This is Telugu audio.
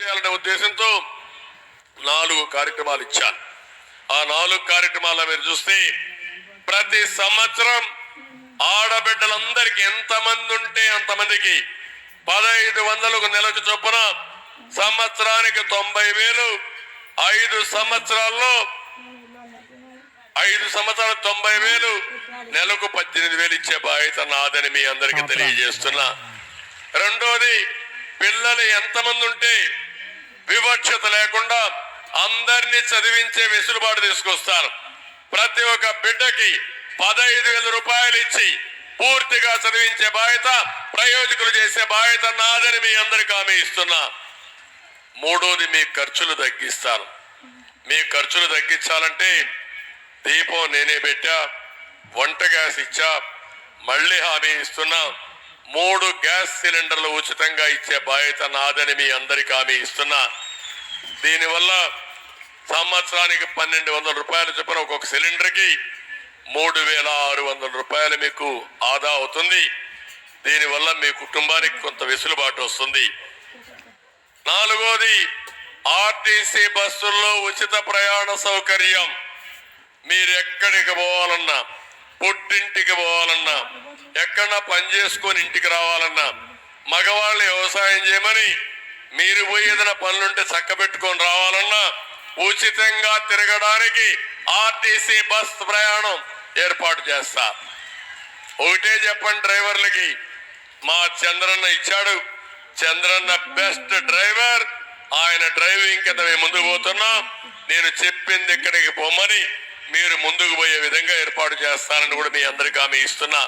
చేయాలనే ఉద్దేశంతో నాలుగు కార్యక్రమాలు ఇచ్చాను. ఆ నాలుగు కార్యక్రమాల్లో మీరు చూస్తే ప్రతి సంవత్సరం ఆడబిడ్డలందరికీ ఎంతమంది ఉంటే అంతమందికి పదహైదు వందలకు నెలకు చొప్పున సంవత్సరానికి తొంభై వేలు ఐదు సంవత్సరాల్లో ఐదు సంవత్సరాలు తొంభై వేలు నెలకు పద్దెనిమిది వేలు ఇచ్చే బాధ్యత నాదని మీ అందరికీ తెలియజేస్తున్నా. రెండోది పిల్లలు ఎంతమంది ఉంటే వివక్షత లేకుండా అందరినీ చదివించే వెసులుబాటు తీసుకొస్తాను ప్రతి ఒక్క బిడ్డకి పదహైదు వేల రూపాయలు ఇచ్చి పూర్తిగా చదివించే బాధ్యత ప్రయోజకులు చేసే బాధ్యత నాదని మీ అందరికి హామీ ఇస్తున్నా. మూడోది మీ ఖర్చులు తగ్గిస్తాను మీ ఖర్చులు తగ్గించాలంటే దీపం నేనే పెట్టా వంట గ్యాస్ ఇచ్చా మళ్ళీ హామీ ఇస్తున్నా. మూడు గ్యాస్ సిలిండర్లు ఉచితంగా ఇచ్చే బాధ్యత నాదని మీ అందరికి హామీ ఇస్తున్నా. దీనివల్ల సంవత్సరానికి పన్నెండు వందల రూపాయలు చొప్పున ఒక్కొక్క సిలిండర్కి మూడు వేల ఆరు వందల రూపాయలు మీకు ఆదా అవుతుంది. దీనివల్ల మీ కుటుంబానికి కొంత వెసులుబాటు వస్తుంది. నాలుగోది ఆర్టీసీ బస్సుల్లో ఉచిత ప్రయాణ సౌకర్యం. మీరు ఎక్కడికి పోవాలన్నా పుట్టింటికి పోవాలన్నా ఎక్కడన్నా పని చేసుకొని ఇంటికి రావాలన్నా మగవాళ్ళు వ్యవసాయం చేయమని మీరు పోయి ఏదైనా పనులుంటే చక్క పెట్టుకొని రావాలన్నా ఉచితంగా తిరగడానికి ఆర్టీసీ బస్ ప్రయాణం ఏర్పాటు చేస్తా. ఒకటే చెప్పండి డ్రైవర్లకి మా చంద్రన్న ఇచ్చాడు. Chandranna best driver. ఆయన డ్రైవింగ్ కింద మేము ముందుకు పోతున్నాం. నేను చెప్పింది ఇక్కడికి పొమ్మని మీరు ముందుకు పోయే విధంగా ఏర్పాటు చేస్తానని కూడా మీ అందరికీ ఆమె ఇస్తున్నా.